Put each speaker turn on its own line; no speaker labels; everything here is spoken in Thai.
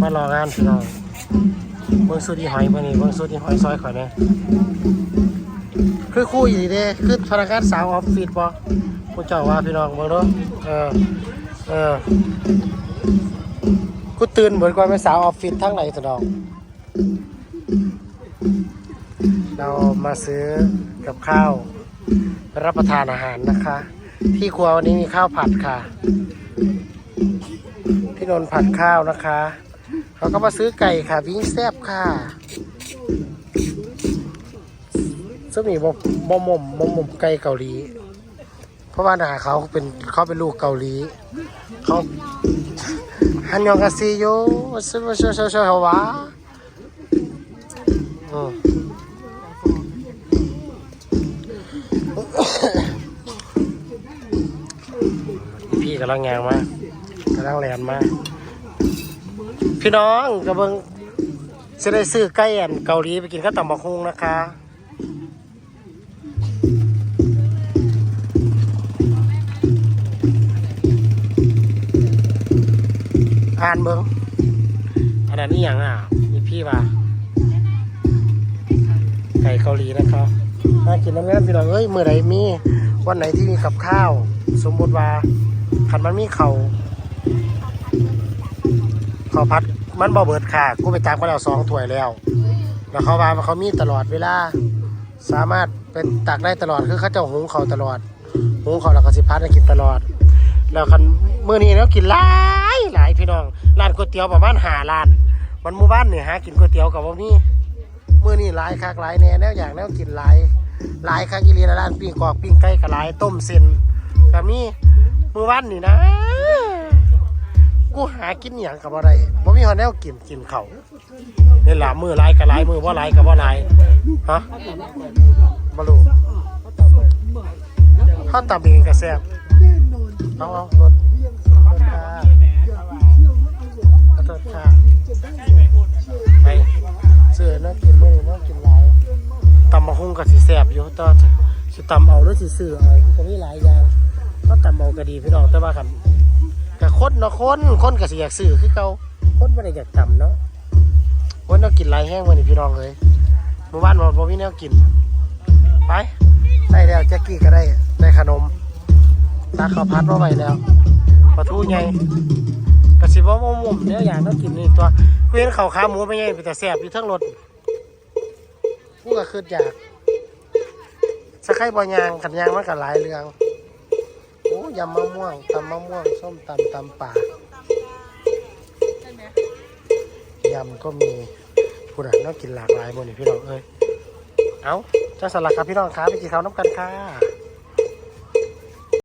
มารองานพี่น้องเบิ่งสูตรอีหอยเบิ่งนี่เบิ่งสูตรอีหอยซอยข่อยแหน่คือคู่อีเด้คือพนักงานสาวออฟฟิศบ่ผู้เจ้าว่าพี่น้องเบิ่งเด้อเออเออกูตื่นเหมือนกว่าเป็นสาวออฟฟิศทั้งไหนสะดอกเรามาซื้อกับข้าวรับประทานอาหารนะคะ ที่ครัววันนี้มีข้าวผัดค่ะ พี่นนท์ผัดข้าวนะคะ เขาก็มาซื้อไก่ค่ะวิ่งแซบค่ะซึ่งมีบมอมมบมมไก่เกาหลี เพราะว่าหนาเขาเป็นเขาเป็นลูกเกาหลี เขาฮันยองกาซิโยซึวชชชฮาวะอืมพี่กำลังงานมากกำลังแลนมาก พี่น้องกระเบิงจะได้ซื้อไก่แอนเกาหลีไปกินข้าวตำบักฮุงนะคะ อ่านเบิงอันนั้นนี่อย่างอะ มีพี่ป่ะไก่เกาหลีนะครับมากินน้ำงานพี่น้องเอ้ยเมื่อไหรมี วันไหนที่มีกับข้าว สมมติว่าขันมันมีเขาเขาวพัดมันบ่เบิดค่ะกูไปตามเขาแล้วสองถ้วยแล้ว แล้วเขาว่าเขามีตลอดเวลา สามารถเป็นตักได้ตลอดคือเขาจะหุงเขาตลอดหุงเขาแล้วก็สิพัดให้กินตลอด แล้วคันมื้อนี้เรากินหลายหลายพี่น้องร้านก๋วยเตี๋ยวประมาณหาร้านวันมู่บ้านเนี่ยหากินก๋วยเตี๋ยวกับว่ามีมื้อนี้หลายคักหลายแน่แนวอย่างแนวกินหลายหลายคักอีลีนะร้านปิ้งกอกปิ้งไก่ก็หลายต้มเส้นก็มีมื้อวันนี่นะ กูหากินหยังกับอะไรบ่มีหอแนวกินกินเขาวนี่ยล่ะมือลายก็หลายมือบ่หลายก็บ่หลายฮะบ่รู้ข้าวตำเองก็แซ่บเอาเอารถรถค่ะขอโทษค่ะไปซื้อนาะกินมือนี้เนาะกินลายตำมะฮุ่งก็สิแซ่บอยู่ต่อสิตำเอาหรือสิซื้อเอาก็มีหลายอย่างก็ตำเอาก็ดีพี่น้องแต่ว่าคัน ก็คนเนาะคนคนก็สิอยากซื้อคือเก่าคนบ่ได้อยากทำเนาะคนเรากินหลายแห้งวันนี้พี่น้องเลยเมื่อวานบ่บ่มีแนวกิน ไปได้แล้วแจ็คกี้ก็ได้ได้ขนมตาข้าวพัดมาไว้แล้วปลาทูใหญ่ก็สิว่ามุมเนี่ยอย่างต้องกินนี่ตัวเห็นเขาขาหมูไม่ใหญ่เป็นแต่แซ่บอยู่ทั้งรถกูก็คืออยากสักไข่บ่ยางขันยางมันก็หลายเรื่อง ยำมะม่วงตำมะม่วงส้มตำตำป่ายำก็มีผู้ใดน่ากินหลากหลายหมดนี่พี่น้องเอ้ยเอาจ้าสลักครับพี่น้องครับไปกินข้าวน้ำกันค่ะ